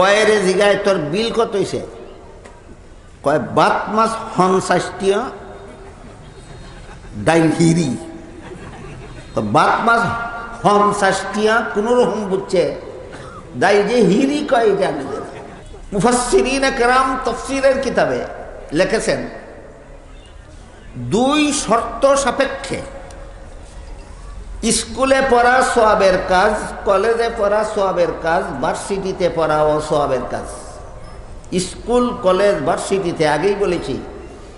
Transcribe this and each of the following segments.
কয়েরে জিগায় তোর বিল কত হইছে কয়, বাত মাছ হনসাষ্টিয়া ডাইল হিরি তো বাত মাছ হনসাষ্টিয়া কোনো রকম বুঝছে দাই যে হিরি কয় জানি না। মুফাসসিরিন একরাম তফসিরের কিতাবে লিখেছেন, দুই শর্ত সাপেক্ষে স্কুলে পড়া সোয়াবের কাজ, কলেজে পড়া সোয়াবের কাজ, ভার্সিটিতে পড়া ও সোয়াবের কাজ। স্কুল, কলেজ, ভার্সিটিতে আগেই বলেছি,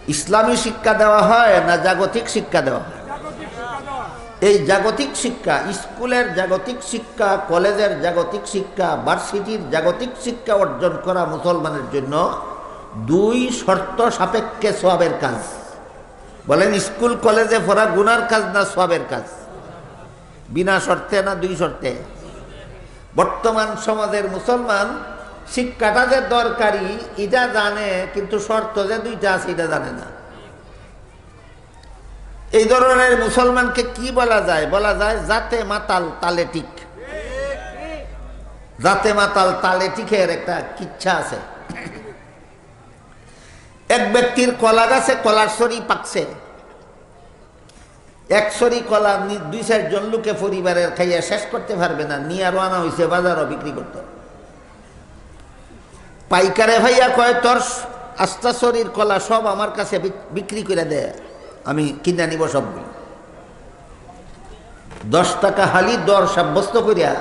ইসলামী শিক্ষা দেওয়া হয় না জাগতিক শিক্ষা দেওয়া হয়? এই জাগতিক শিক্ষা, স্কুলের জাগতিক শিক্ষা, কলেজের জাগতিক শিক্ষা, ভার্সিটির জাগতিক শিক্ষা অর্জন করা মুসলমানের জন্য দুই শর্ত সাপেক্ষে সোয়াবের কাজ। বলেন, স্কুল, কলেজে পড়া গুনার কাজ না সোয়াবের কাজ? বিনা শর্তে না দুই শর্তে? বর্তমান সমাজের মুসলমান শিক্ষাটা যে দরকারি, এটা জানে, কিন্তু শর্ত যে দুইটা আছে, এটা জানে না। এই ধরনের মুসলমানকে কি বলা যায়? বলা যায়, জাতে মাতাল তালে টিক জাতে মাতাল তালে টিকের একটা কিচ্ছা আছে। এক ব্যক্তির কলা গাছে কলার সরি পাকছে। একশরি কলা দুই চারজন লোকে পরিবারের খাইয়া শেষ করতে পারবে না, নিয়ে আরও আনা হয়েছে বাজারও বিক্রি করতে। পাইকারে ভাইয়া কয়, তোর আস্তা শরীর কলা সব আমার কাছে বিক্রি করে দেয় আমি কিনে নিব সবগুলো। দশ টাকা হালি দর সাব্যস্ত করিয়া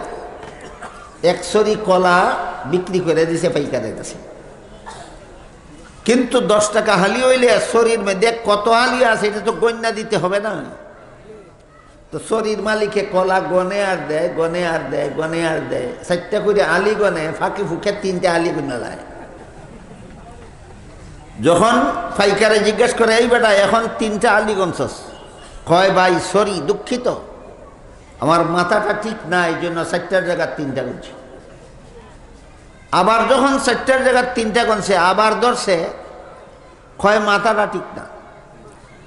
একশরি কলা বিক্রি করে দিছে পাইকারের কাছে। কিন্তু দশ টাকা হালি হইলে শরীর মধ্যে কত হালি আছে, এটা তো গণ্যা দিতে হবে না। তো শরীর মালিকে কলা গনে আর দেয়, গনে আর দেয়, গনে আর দেয়। চারটা করে আলি গনে, ফাঁকি ফুকে তিনটে আলি গুনে লায়। যখন ফাইকারে জিজ্ঞেস করে, এই বেটা, এখন তিনটা আলি গনছস? কয়, ভাই সরি দুঃখিত। আমার মাথাটা ঠিক না, এই জন্য চারটার জায়গার তিনটা গুনছি। আবার যখন চারটার জায়গার তিনটা গনছে, আবার ধরছে, কয়, মাথাটা ঠিক না।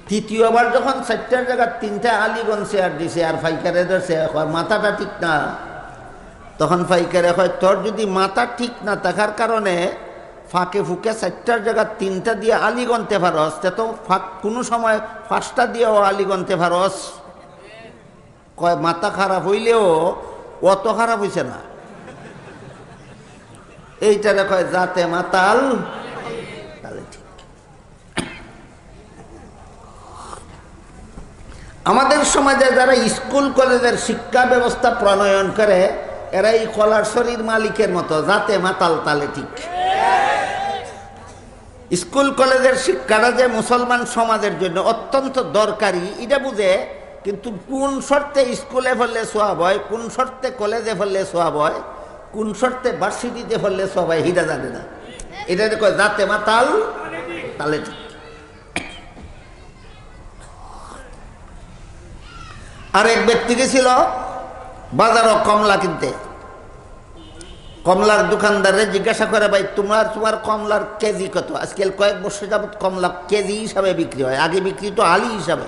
তৃতীয়বার যখন চারটার জায়গার তিনটা আলি গনছে আর দিছে আর ফাইকারে ধরছে মাথাটা ঠিক না। তখন ফাইকারে হয় তোর যদি মাথা ঠিক না থাকার কারণে ফাঁকে ফুকে চারটার জায়গার তিনটা দিয়ে আলি গনতে পারস তে তো ফাঁক কোনো সময় পাঁচটা দিয়েও আলি গনতে পারস কয়, মাথা খারাপ হইলেও অত খারাপ হইছে না। এইটারে কয় যাতে মাতাল তাহলে ঠিক আমাদের সমাজে যারা স্কুল, কলেজের শিক্ষা ব্যবস্থা প্রণয়ন করে এরা এই কলার শরীর মালিকের মতো, যাতে মাতাল তালে ঠিক। স্কুল, কলেজের শিক্ষাটা যে মুসলমান সমাজের জন্য অত্যন্ত দরকারি, এটা বুঝে, কিন্তু কোন শর্তে স্কুলে ফেললে সোয়াব হয়, কোন শর্তে কলেজে ফেললে সোয়াব হয়, কোন শর্তে ভার্সিটিতে ফেললে সোয়াব হয় হিটা জানে না। এটা কয়, যাতে মাতাল তালে ঠিক। আর এক ব্যক্তি গেছিল, বাজারও কমলা কিনতে। কমলার দোকানদারে জিজ্ঞাসা করে, ভাই, তোমার তোমার কমলার কেজি কত? আজকাল কয়েক বছর যাবত কমলা কেজি হিসাবে বিক্রি হয়। আগে বিক্রি তো আলি হিসাবে।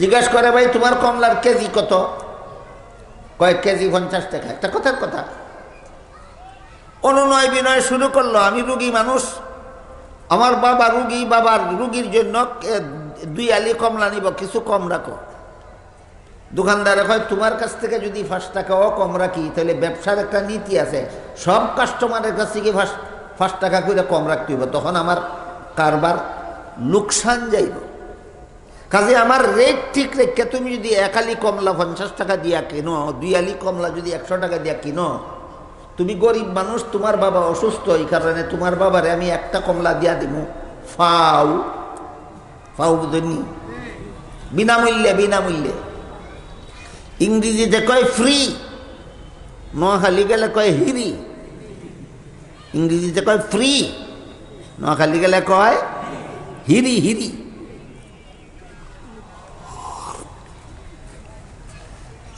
জিজ্ঞাসা করে, ভাই, তোমার কমলার কেজি কত? কয়েক কেজি পঞ্চাশ টাকা। একটা কথার কথা। অনুনয় বিনয় শুরু করল, আমি রুগী মানুষ। আমার বাবা রুগী, বাবার রুগীর জন্য দুই আলি কমলা নিব, কিছু কম রাখো। দোকানদারে হয় তোমার কাছ থেকে যদি পাঁচ টাকাও কম রাখি, তাহলে ব্যবসার একটা নীতি আছে। সব কাস্টমারের কাছ থেকে পাঁচ পাঁচ টাকা করে কম রাখতে হইব। তখন আমার কারবার লোকসান যাইব। কাজে আমার রেট ঠিক রেখে তুমি যদি এক আলি কমলা পঞ্চাশ টাকা দিয়া কিনো, দুই আলি কমলা যদি একশো টাকা দিয়া কিনো, তুমি গরিব মানুষ, তোমার বাবা অসুস্থ, এই কারণে তোমার বাবারে আমি একটা কমলা দিয়া দিব ফাউ। ফাউ বুঝনি বিনামূল্যে। বিনামূল্যে ইংরেজিতে কয় ফ্রি নোয়াখালী গেলে কয় হিরি। ইংরেজিতে কয় ফ্রি নোয়াখালী গেলে কয় হিরি হিরি।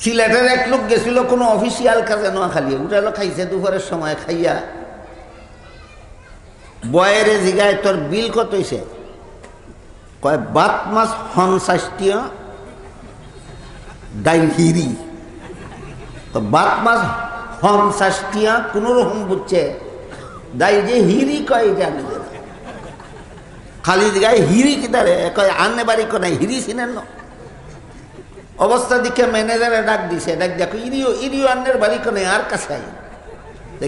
সিলেটের এক লোক গেছিল কোনো অফিসিয়াল কাজে নোয়াখালী উঠালো খাইছে দুপুরের সময়, খাইয়া। বয়েরে জিগায় তোর বিল কত হইছে? কয়, বাত মাছ হনসাষ্টিয়া ডাইল হিরি তো বাত মাছ পঞ্চাশটিয়া কোনো রকম বুঝছে দাই যে হিরি কয় জানি। খালি গায়ে হিরি কিতারে কয়, আনে বাড়ি কোনে হিরি চিনেন না। অবস্থা দিকে ম্যানেজারে ডাক দিছে, ডাক দেখো ইরিও ইরিও আন্নের বাড়ি কোনে আর কাছে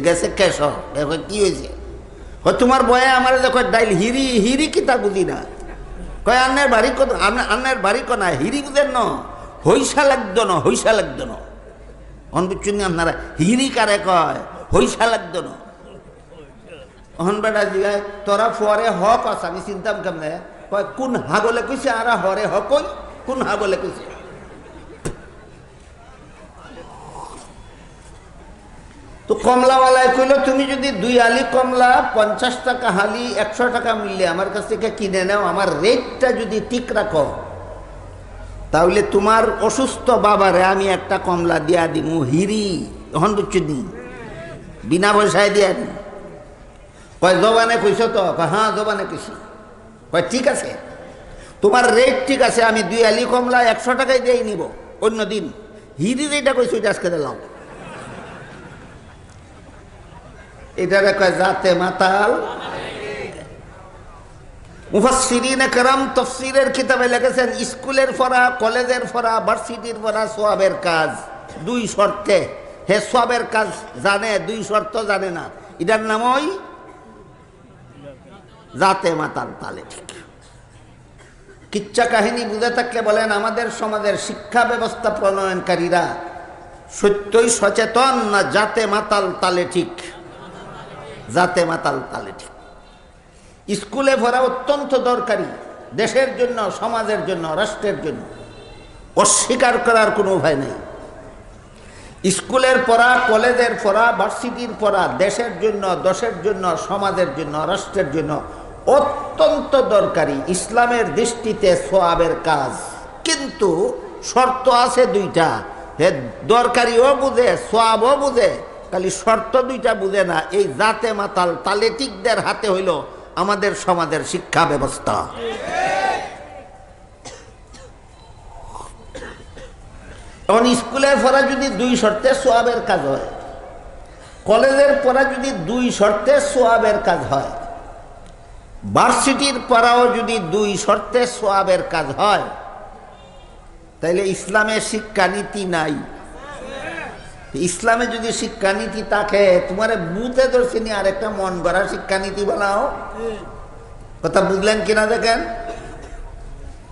গেছে কেশ দেখো কি হয়েছে তোমার বয়ে আমার দেখো ডাইল হিরি হিরি কিতা বুঝি না। কয়, আন্নের বাড়ি কত আন্নের বাড়ি কনা হিরি বুঝেন ন? হইসা লাগতো ন হইসা লাগতো ন? অন বুঝছেন আপনারা, হিরি কারে কয়? হইসা লাগতো ন? অহন বেটা জিগায় তোরা ফরে হক আস আমি চিন্তাম কেমনে? কয়, কোন হাগলে কইছে, আর হরে হকই? কই কোন হাগলে কইছে? তো কমলাওয়ালায় কইল, তুমি যদি দুই আলি কমলা, পঞ্চাশ টাকা হালি, একশো টাকা মিললে আমার কাছ থেকে কিনে নাও, আমার রেটটা যদি ঠিক রাখো, তাহলে তোমার অসুস্থ বাবারে আমি একটা কমলা দিয়া দিমু, হিরি এখন বুঝছ বিনা পয়সায় দিয়া দিই কয়, জবানে কইস তো? হ্যাঁ জবানে কইছি। কয়, ঠিক আছে, তোমার রেট ঠিক আছে, আমি দুই আলি কমলা, একশো টাকায় দিয়েই নিব, অন্য দিন। হিরি যেটা কইছি ওইটা আজকে দিলাম। এটা কয়, জাতে মাতাল তফসিরের কিতাবে লিখেছেন, স্কুলের কলেজের ভার্সিটির সোয়াবের কাজ দুই শর্তে। হে সোয়াবের কাজ জানে, দুই শর্ত জানে না। এটার জাতে মাতাল তালে। ঠিক কিচ্ছা কাহিনী বুঝে থাকলে বলেন, আমাদের সমাজের শিক্ষা ব্যবস্থা প্রণয়নকারীরা সত্যই সচেতন না জাতে মাতাল তালে ঠিক? জাতে মাতাল তালে ঠিক। স্কুলে ভরা অত্যন্ত দরকারি দেশের জন্য, সমাজের জন্য, রাষ্ট্রের জন্য। অস্বীকার করার কোনো উপায় নেই। স্কুলের পড়া, কলেজের পড়া, ভার্সিটির পড়া দেশের জন্য দেশের জন্য, সমাজের জন্য, রাষ্ট্রের জন্য অত্যন্ত দরকারি। ইসলামের দৃষ্টিতে সোয়াবের কাজ। কিন্তু শর্ত আছে দুইটা। হে দরকারিও বুঝে, সোয়াবও বুঝে খালি শর্ত দুইটা বুঝে না, এই জাতে মাতাল তালেটিকদের হাতে হইল আমাদের সমাজের শিক্ষা ব্যবস্থা। এখন স্কুলের পড়া যদি দুই শর্তে সোয়াবের কাজ হয়, কলেজের পড়া যদি দুই শর্তে সোয়াবের কাজ হয়, ভার্সিটির পড়াও যদি দুই শর্তে সোয়াবের কাজ হয়, তাইলে ইসলামের শিক্ষানীতি নাই। ইসলামে যদি শিক্ষানীতি থাকে তোমার বুথে ধরছিনি আর একটা মন গড়া শিক্ষানীতি বানাও। কথা বুঝলেন কিনা দেখেন?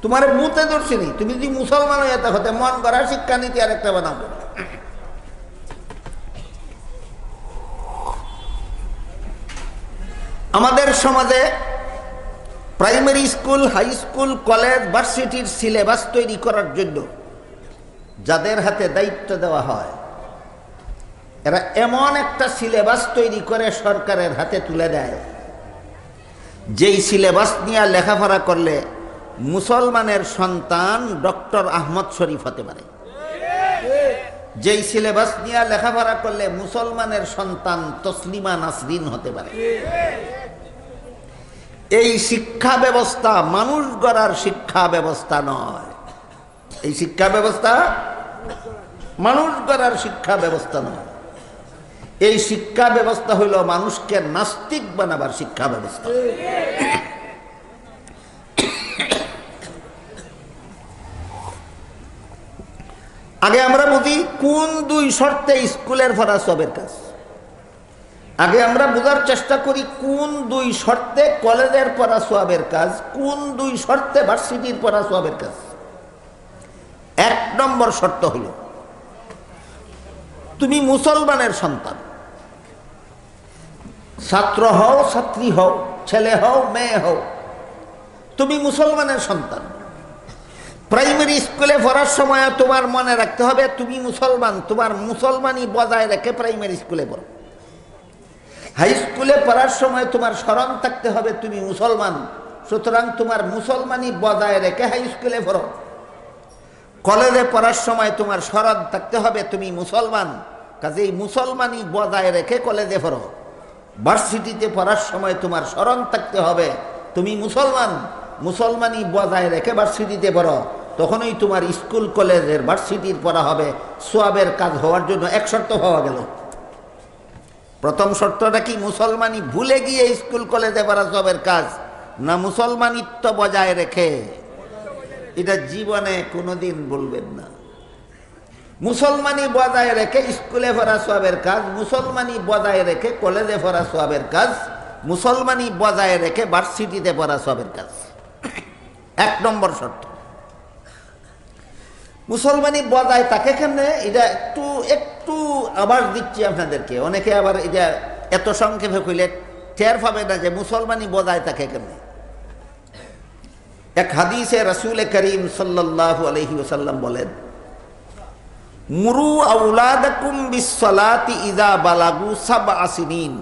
তোমার বুথে ধরছিনি তুমি যদি মুসলমান হয়ে হতে মন গড়া শিক্ষানীতি আর একটা বানাবো আমাদের সমাজে primary school high school college ভার্সিটির সিলেবাস তৈরি করার জন্য যাদের হাতে দায়িত্ব দেওয়া হয় এরা এমন একটা সিলেবাস তৈরি করে সরকারের হাতে তুলে দেয়। যেই সিলেবাস নিয়ে লেখাপড়া করলে মুসলমানের সন্তান ডক্টর আহমদ শরীফ হতে পারে। যেই সিলেবাস নিয়ে লেখাপড়া করলে মুসলমানের সন্তান তসলিমা নাসরিন হতে পারে। এই শিক্ষা ব্যবস্থা মানুষ গড়ার শিক্ষা ব্যবস্থা নয়। এই শিক্ষা ব্যবস্থা মানুষ গড়ার শিক্ষা ব্যবস্থা নয়। এই শিক্ষা ব্যবস্থা হইল মানুষকে নাস্তিক বানাবার শিক্ষা ব্যবস্থা। আগে আমরা বুঝি কোন দুই শর্তে স্কুলের ভরা সবের কাজ। আগে আমরা বোঝার চেষ্টা করি কোন দুই শর্তে কলেজের পড়া সোয়াবের কাজ, কোন দুই শর্তে ভার্সিটির পড়া সোয়াবের কাজ। এক নম্বর শর্ত হইল, তুমি মুসলমানের সন্তান। ছাত্র হও, ছাত্রী হও, ছেলে হও, মেয়ে হও। তুমি মুসলমানের সন্তান। প্রাইমারি স্কুলে পড়ার সময় তোমার মনে রাখতে হবে, তুমি মুসলমান। তোমার মুসলমানই বজায় রেখে প্রাইমারি স্কুলে পড়ো। হাই স্কুলে পড়ার সময় তোমার স্মরণ থাকতে হবে, তুমি মুসলমান। সুতরাং তোমার মুসলমানই বজায় রেখে হাই স্কুলে পড়ো। কলেজে পড়ার সময় তোমার স্মরণ থাকতে হবে, তুমি মুসলমান। কাজেই মুসলমানই বজায় রেখে কলেজে পড়ো। ভার্সিটিতে পড়ার সময় তোমার স্মরণ থাকতে হবে। তুমি মুসলমান, মুসলমানই বজায় রেখে ভার্সিটিতে পড়ো। তখনই তোমার স্কুল কলেজের ভার্সিটির পড়া হবে। সোয়াবের কাজ হওয়ার জন্য এক শর্ত পাওয়া গেল। প্রথম শর্তটা কি? মুসলমানই ভুলে গিয়ে স্কুল কলেজে পড়া সবের কাজ। না মুসলমানিত্ব বজায় রেখে। এটা জীবনে কোনোদিন বলবেন না। মুসলমানি বজায় রেখে স্কুলে পড়া সবের কাজ, মুসলমানি বজায় রেখে কলেজে পড়া সবের কাজ, মুসলমানি বজায় রেখে ভার্সিটিতে পড়া সবের কাজ। এক নম্বর শর্ত। মুসলমানি বজায় তাকে কেমনে? এটা একটু একটু আবার দিচ্ছি আপনাদেরকে। অনেকে আবার এটা এত সংক্ষেপে কইলে টের পাবে না যে মুসলমানি বজায় তাকে কেমনে। এক হাদিসে রসুল করিম সাল্লাল্লাহু আলহি ওসাল্লাম বলেন মুরু আউলাদাকুম বিসসালাতি ইদা বালাগু সাবআ সিনিন,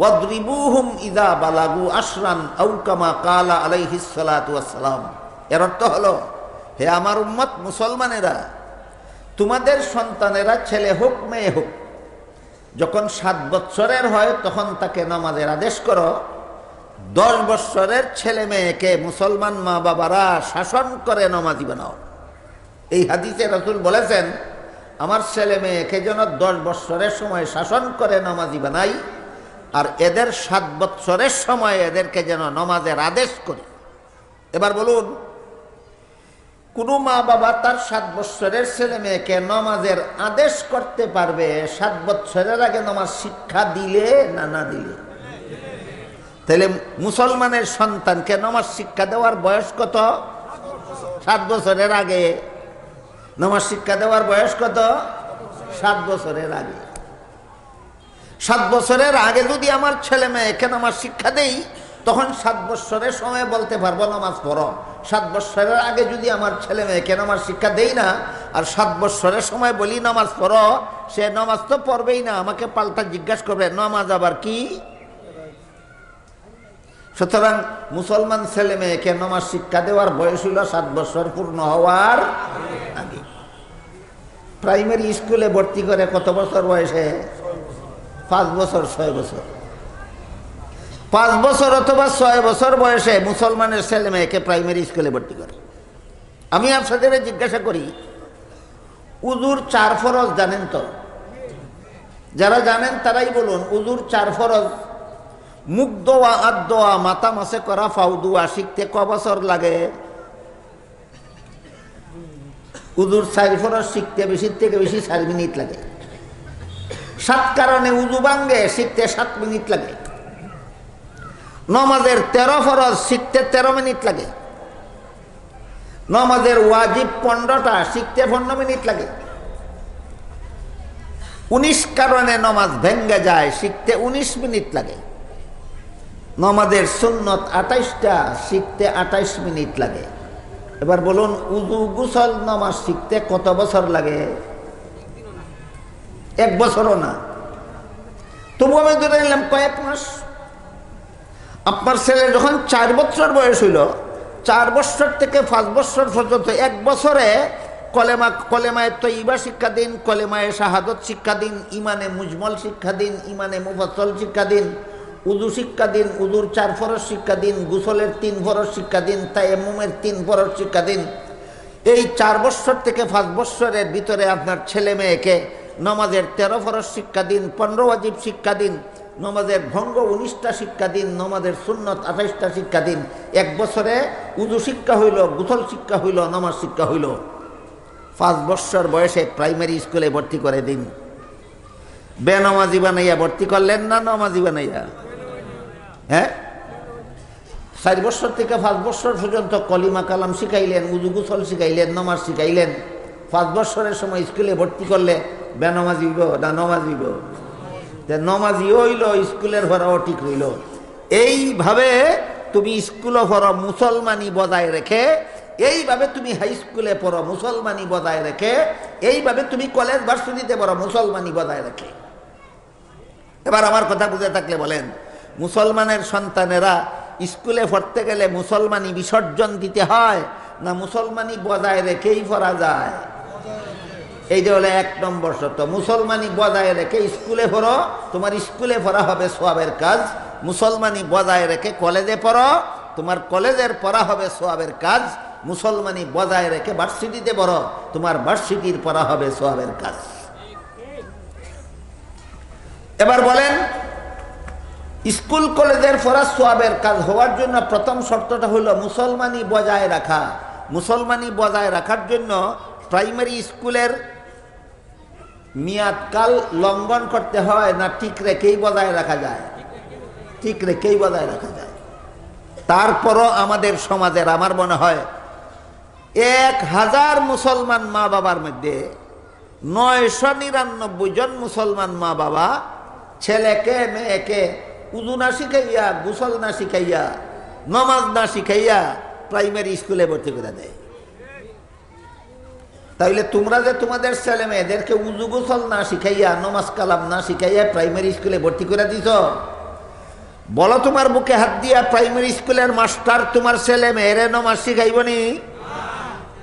ওয়াদরিবুহুম ইদা বালাগু আশরান আও কামা কালা আলাইহিস সালাতু ওয়াসসালাম। এর অর্থ হলো, হে আমার উম্মত মুসলমানেরা, তোমাদের সন্তানেরা ছেলে হোক, মেয়ে হোক, যখন সাত বৎসরের হয় তখন তাকে নামাজের আদেশ করো। দশ বৎসরের ছেলে মেয়েকে মুসলমান মা বাবারা শাসন করে নমাজি বানাও। এই হাদিসে রসুল বলেছেন, আমার ছেলে মেয়েকে যেন দশ বৎসরের সময় শাসন করে, নমাজি বানাই, আর এদের সাত বৎসরের সময় এদেরকে যেন নমাজের আদেশ করে। এবার বলুন, কোনো মা বাবা তার সাত বৎসরের ছেলে মেয়েকে নমাজের আদেশ করতে পারবে, সাত বৎসরের আগে নমাজ শিক্ষা দিলে না না দিলে? তাহলে মুসলমানের সন্তানকে নমাজ শিক্ষা দেওয়ার বয়স কত? সাত বছরের আগে। নমাজ শিক্ষা দেওয়ার বয়স কত? সাত বছরের আগে। সাত বছরের আগে যদি আমার ছেলে মেয়েকে নামাজ শিক্ষা দেই, তখন সাত বৎসরের সময় বলতে পারব নামাজ পড়ো। সাত বৎসরের আগে যদি আমার ছেলে মেয়েকে নামাজ শিক্ষা দেই না, আর সাত বৎসরের সময় বলি নামাজ পড়ো, সে নামাজ তো পড়বেই না, আমাকে পাল্টা জিজ্ঞাসা করবে, নামাজ আবার কি? সুতরাং মুসলমান ছেলে মেয়েকে নামাজ শিক্ষা দেওয়ার বয়স হইল সাত বছর পূর্ণ হওয়ার প্রাইমারি স্কুলে ভর্তি করে কত বছর বয়সে? পাঁচ বছর, ছয় বছর। পাঁচ বছর অথবা ছয় বছর বয়সে মুসলমানের ছেলে মেয়েকে প্রাইমারি স্কুলে ভর্তি করে। আমি আপনাদের জিজ্ঞাসা করি, উজুর চার ফরজ জানেন তো? যারা জানেন তারাই বলুন, উজুর চার ফরজ। মুখ দোয়া আদ দোয়া, মাথা মাসে করা ফাউ দুয়া শিখতে ক বছর লাগে? উজুর চার ফরজ শিখতে বেশি, থেকে বেশি চার মিনিট লাগে। সাত কারণে উজু ভাঙ্গে শিখতে সাত মিনিট লাগে। নমাজের তেরো ফরজ, শিখতে তেরো মিনিট লাগে। নমাজের ওয়াজিব পনেরোটা শিখতে পনেরো মিনিট লাগে। উনিশ কারণে নমাজ ভেঙ্গে যায়, শিখতে উনিশ মিনিট লাগে। নমাজের সুন্নত আঠাইশটা, শিখতে আঠাইশ মিনিট লাগে। এবার বলুন, উজু গুসল নামাজ শিখতে কত বছর লাগে? এক বছরও না। তবু আমি ধরে নিলাম কয়েক মাস। আপনার ছেলে যখন চার বছর বয়স হইল, চার বছর থেকে পাঁচ বছর পর্যন্ত এক বছরে কলেমা কলেমায় তৈবা শিক্ষা দিন, কলেমায় শাহাদত শিক্ষা দিন, ইমানে মুজমল শিক্ষা দিন, ইমানে মুফাসল শিক্ষা দিন। উদু শিক্ষা দিন উদুর চার ফরস শিক্ষা দিন, গুসলের তিন ফরস শিক্ষা দিন তাইমুমের তিন ফরস শিক্ষা দিন। এই চার বছর থেকে পাঁচ বছরের ভিতরে আপনার ছেলে মেয়েকে নমাজের তেরো ফরস শিক্ষা দিন, পনেরো অজীব শিক্ষা দিন, নমাজের ভঙ্গ উনিশটা শিক্ষা দিন, নমাজের সুন্নত আঠাইশটা শিক্ষা দিন। এক বছরে উজু শিক্ষা হইল গুথল শিক্ষা হইল, নমাজ শিক্ষা হইল। পাঁচ বছর বয়সে প্রাইমারি স্কুলে ভর্তি করে দিন। বেনমাজি বানাইয়া ভর্তি করলেন না নমাজি বানাইয়া? হ্যাঁ? চার বছর থেকে পাঁচ বছর পর্যন্ত কলিমা কালাম শিখাইলেন, উজু গুসল শিখাইলেন, নমাজ শিখাইলেন। পাঁচ বছরের সময় স্কুলে ভর্তি করলে বেনমাজিব না নমাজিব নমাজি হইল, স্কুলের ভরাও ঠিক হইল এইভাবে তুমি স্কুলে পড়ো, মুসলমানি বজায় রেখে, এইভাবে তুমি হাই স্কুলে পড়ো, মুসলমানি বজায় রেখে, এইভাবে তুমি কলেজ ভার্সিটিতে পড়ো, মুসলমানি বজায় রেখে। এবার আমার কথা বুঝে থাকলে বলেন মুসলমানের সন্তানেরা স্কুলে পড়তে গেলে মুসলমানি বিসর্জন দিতে হয়, না মুসলমানি বজায় রেখেই পড়া যায়? এইটা হলো এক নম্বর শর্ত, মুসলমানি বজায় রেখে স্কুলে পড়ো, তোমার স্কুলে পড়া হবে সোয়াবের কাজ, মুসলমানি বজায় রেখে কলেজে পড়ো, তোমার কলেজের পড়া হবে সোয়াবের কাজ, মুসলমানি বজায় রেখে ভার্সিটিতে পড়ো, তোমার ভার্সিটির পড়া হবে সোয়াবের কাজ। এবার বলেন স্কুল কলেজের ফরাজ সোয়াবের কাজ হওয়ার জন্য প্রথম শর্তটা হলো মুসলমানি বজায় রাখা। মুসলমানি বজায় রাখার জন্য প্রাইমারি স্কুলের মেয়াদকাল লঙ্ঘন করতে হয় না, ঠিক রেখেই বজায় রাখা যায়। ঠিক রেখেই বজায় রাখা যায়। তারপরও আমাদের সমাজের, আমার মনে হয়, এক হাজার মুসলমান মা বাবার মধ্যে নয়শো নিরানব্বই জন মুসলমান মা বাবা ছেলেকে, মেয়েকে উজু না শিখাইয়া, গুসল না শিখাইয়া, নমাজ না শিখাইয়া প্রাইমারি স্কুলে ভর্তি করে দেয়। তাইলে তোমরা যে তোমাদের ছেলে মেয়েদেরকে উজু গোসল না শিখাইয়া, নমাজ কালাম না শিখাইয়া প্রাইমারি স্কুলে ভর্তি করে দিছ, বলো তোমার বুকে হাত দিয়া প্রাইমারি স্কুলের মাস্টার তোমার ছেলে মেয়েরে নমাজ শিখাইব নি?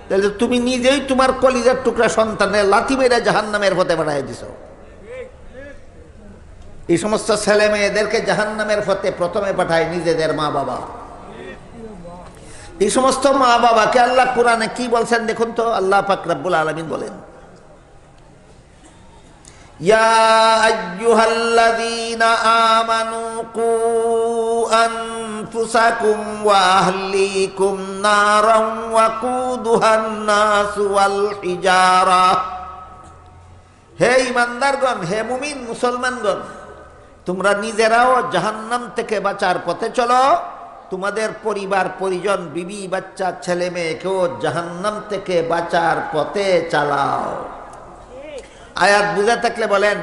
তাহলে তুমি নিজেই তোমার কলিজার টুকরা সন্তানের লাথি মেরে জাহান নামের পথে বাড়াই দিছ। এই সমস্ত ছেলে মেয়েদেরকে জাহান নামের পথে প্রথমে পাঠায় নিজেদের মা বাবা। এই সমস্ত মা বাবাকে আল্লাহ কোরআনে কি বলছেন দেখুন তো, আল্লাহ পাক রাব্বুল আলামিন বলেন হে ইমানদারগণ, হে মুমিন মুসলমানগণ তোমরা নিজেরাও জাহান্নাম থেকে বাঁচার পথে চলো। তোমাদের পরিবার, পরিজন, বিবি, বাচ্চা, ছেলে মেয়েকেও জাহান্নাম থেকে বাঁচার পথে চালাও। আয়াত বুঝে থাকলে বলেন,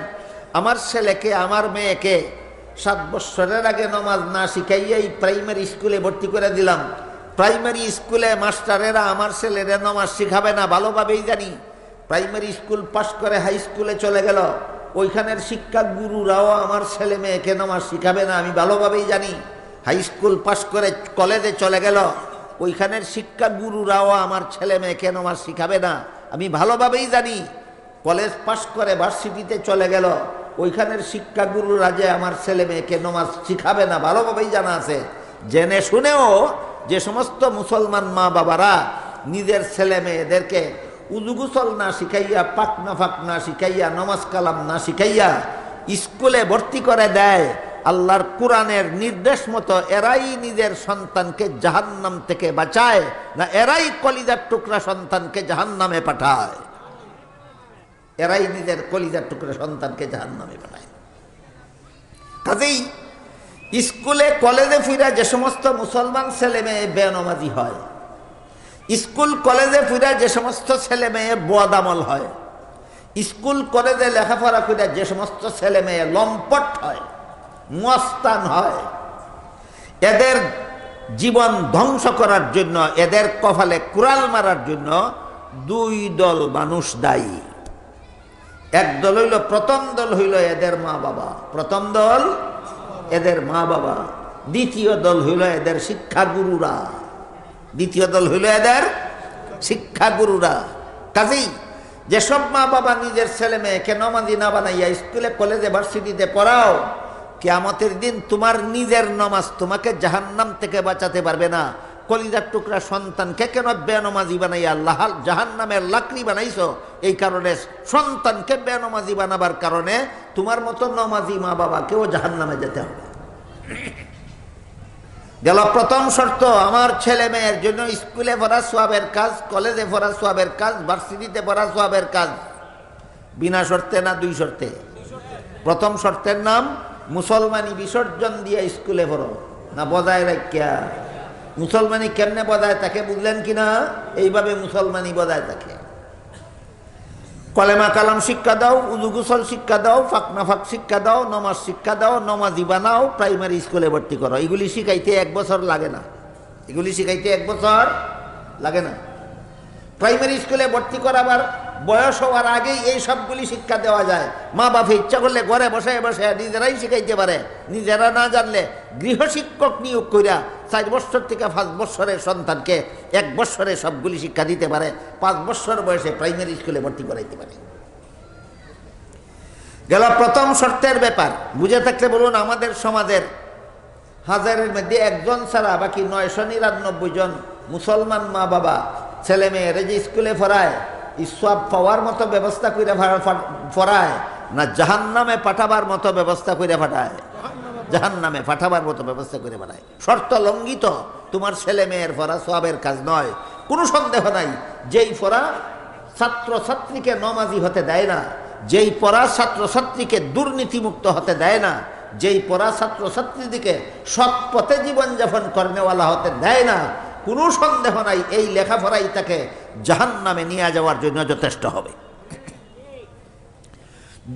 আমার ছেলেকে, আমার মেয়েকে সাত বৎসরের আগে নমাজ না শিখাইয়াই প্রাইমারি স্কুলে ভর্তি করে দিলাম। প্রাইমারি স্কুলে মাস্টারেরা আমার ছেলেরা নমাজ শিখাবে না, ভালোভাবেই জানি। প্রাইমারি স্কুল পাশ করে হাই স্কুলে চলে গেল। ওইখানের শিক্ষা গুরুরাও আমার ছেলে মেয়েকে নমাজ শিখাবে না, আমি ভালোভাবেই জানি। হাই স্কুল পাশ করে কলেজে চলে গেল। ওইখানের শিক্ষা গুরুরাও আমার ছেলে মেয়েকে নমাজ শিখাবে না, আমি ভালোভাবেই জানি। কলেজ পাশ করে ভার্সিটিতে চলে গেল। ওইখানের শিক্ষাগুরুরা যে আমার ছেলে মেয়েকে নমাজ শিখাবে না, ভালোভাবেই জানা আছে। জেনে শুনেও যে সমস্ত মুসলমান মা বাবারা নিজের ছেলে মেয়েদেরকে উজুগুসল না শিখাইয়া, পাক না ফাক না শিখাইয়া, নমাজ কালাম না শিখাইয়া স্কুলে ভর্তি করে দেয়, আল্লাহর কোরআনের নির্দেশ মতো এরাই নিজের সন্তানকে জাহান্নাম থেকে বাঁচায় না এরাই কলিজার টুকরা সন্তানকে জাহান্নামে পাঠায়। এরাই নিজের কলিজার টুকরা সন্তানকে জাহান নামে পাঠায়। কাজেই স্কুলে কলেজে ফিরা যে সমস্ত মুসলমান ছেলে মেয়ে বেনমাজি হয় স্কুল কলেজে ফিরা যে সমস্ত ছেলে মেয়ে বদামল হয়, স্কুল কলেজে লেখাপড়া ফিরা যে সমস্ত ছেলে মেয়ে লম্পট হয় মস্তান হয়, এদের জীবন ধ্বংস করার জন্য, এদের কপালে কুড়াল মারার জন্য দুই দল মানুষ দায়ী। এক দল হইল, প্রথম দল হইল এদের মা বাবা, প্রথম দল এদের মা বাবা, দ্বিতীয় দল হইল এদের শিক্ষাগুরুরা। দ্বিতীয় দল হইল এদের শিক্ষাগুরুরা। কাজেই যেসব মা বাবা নিজের ছেলে মেয়েকে নমাজি না বানাইয়া স্কুলে, কলেজে, ভার্সিটিতে পড়াও, কেয়ামতের দিন তোমার নিজের নমাজ তোমাকে জাহান্নাম থেকে বাঁচাতে পারবে না। কলিজার টুকরা সন্তানকে কেন বেনমাজি বানাইয়া লাহাল জাহান নামের লাকড়ি বানাইছো? এই কারণে সন্তানকে বেনমাজি বানাবার কারণে তোমার মতো নমাজি মা বাবাকেও জাহান নামে যেতে হবে। গেল, প্রথম শর্ত, আমার ছেলে মেয়ের জন্য স্কুলে পড়া সোয়াবের কাজ, কলেজে পড়া সোয়াবের কাজ, ভার্সিটিতে পড়া সোয়াবের কাজ। বিনা শর্তে না দুই শর্তে? প্রথম শর্তের নাম, মুসলমানি বিসর্জন দিয়ে স্কুলে পড়ো না বজায় রাখিয়া। মুসলমানি কেমনে বজায় থাকে বুঝলেন কিনা? এইভাবে মুসলমানি বজায় থাকে। কলেমা কালাম শিক্ষা দাও উজুগুসল শিক্ষা দাও ফাকনা ফাঁক শিক্ষা দাও, নমাজ শিক্ষা দাও, নমাজি বানাও, প্রাইমারি স্কুলে ভর্তি করো। এগুলি শিখাইতে এক বছর লাগে না। এগুলি শিখাইতে এক বছর লাগে না। প্রাইমারি স্কুলে ভর্তি করাবার বয়স হওয়ার আগেই এই সবগুলি শিক্ষা দেওয়া যায়। মা বাপে ইচ্ছা করলে ঘরে বসে বসে নিজেরাই শিখাইতে পারে। নিজেরা না জানলে গৃহশিক্ষক নিয়োগ করিয়া চার বছর থেকে পাঁচ বছরের সন্তানকে এক বছরে সবগুলি শিক্ষা দিতে পারে। পাঁচ বছর বয়সে প্রাইমারি স্কুলে ভর্তি করাইতে পারে। গেল প্রথম শর্তের ব্যাপার। বুঝে থাকলে বলুন, আমাদের সমাজের হাজারের মধ্যে একজন ছাড়া বাকি নয়শো নিরানব্বই জন মুসলমান মা বাবা, ছেলে মেয়েরা যে স্কুলে পড়ায় সব পাওয়ার মতো ব্যবস্থা করে পড়ায় না জাহান নামে পাঠাবার মতো ব্যবস্থা করে পাঠায়। জাহান নামে পাঠাবার মতো ব্যবস্থা করে পাঠায়। শর্ত লঙ্ঘিত, তোমার ছেলে মেয়ের পড়া সবের কাজ নয়। কোনো সন্দেহ নাই, যেই পড়া ছাত্র ছাত্রীকে নমাজি হতে দেয় না, যেই পড়া ছাত্র ছাত্রীকে দুর্নীতিমুক্ত হতে দেয় না, যেই পড়া ছাত্র ছাত্রীদিকে সৎ পথে জীবনযাপন করেনেওয়ালা হতে দেয় না কোনো সন্দেহ নাই, এই লেখাপড়াই তাকে জাহান নামে নিয়ে যাওয়ার জন্য যথেষ্ট হবে।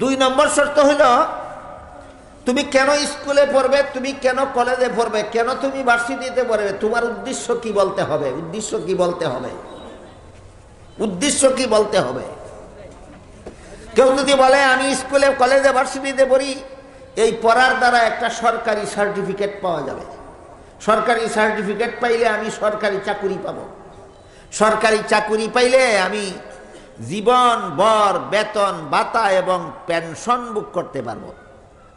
দুই নম্বর শর্ত হইল, তুমি কেন স্কুলে পড়বে, তুমি কেন কলেজে পড়বে, কেন তুমি ভার্সিটিতে পড়বে, তোমার উদ্দেশ্য কি বলতে হবে, উদ্দেশ্য কি বলতে হবে? উদ্দেশ্য কি বলতে হবে? কেউ যদি বলে, আমি স্কুলে, কলেজে, ভার্সিটিতে পড়ি, এই পড়ার দ্বারা একটা সরকারি সার্টিফিকেট পাওয়া যাবে। সরকারি সার্টিফিকেট পাইলে আমি সরকারি চাকুরি পাব। সরকারি চাকুরি পাইলে আমি জীবন, বর, বেতন, ভাতা এবং পেনশন বুক করতে পারব।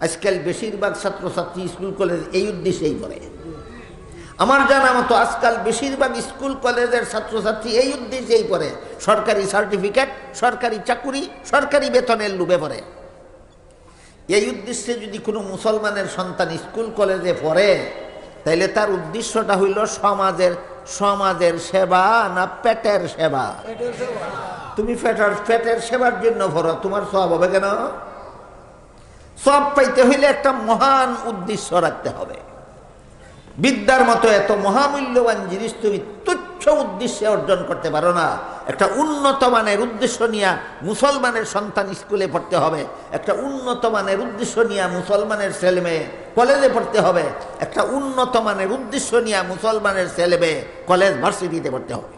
আজকাল বেশিরভাগ ছাত্রছাত্রী স্কুল, কলেজ এই উদ্দেশ্যেই করে। আমার জানা মতো আজকাল বেশিরভাগ স্কুল, কলেজের ছাত্রছাত্রী এই উদ্দেশ্যেই পড়ে সরকারি সার্টিফিকেট, সরকারি চাকুরি, সরকারি বেতনের লুবে পড়ে। এই উদ্দেশ্যে যদি কোনো মুসলমানের সন্তান স্কুল, কলেজে পড়ে তাইলে তার উদ্দেশ্যটা হইল সমাজের সমাজের সেবা না পেটের সেবা? তুমি পেটের পেটের সেবার জন্য ভরো তোমার সব হবে কেন? সব পাইতে হইলে একটা মহান উদ্দেশ্য রাখতে হবে। বিদ্যার মতো এত মহামূল্যবান জিনিস তুমি তুচ্ছ উদ্দেশ্যে অর্জন করতে পারো না। একটা উন্নত মানের উদ্দেশ্য নিয়ে মুসলমানের সন্তান স্কুলে পড়তে হবে। একটা উন্নত মানের উদ্দেশ্য নিয়ে মুসলমানের ছেলে মেয়ে কলেজে পড়তে হবে। একটা উন্নত মানের উদ্দেশ্য নিয়ে মুসলমানের ছেলে মেয়ে কলেজ ভার্সিটিতে পড়তে হবে।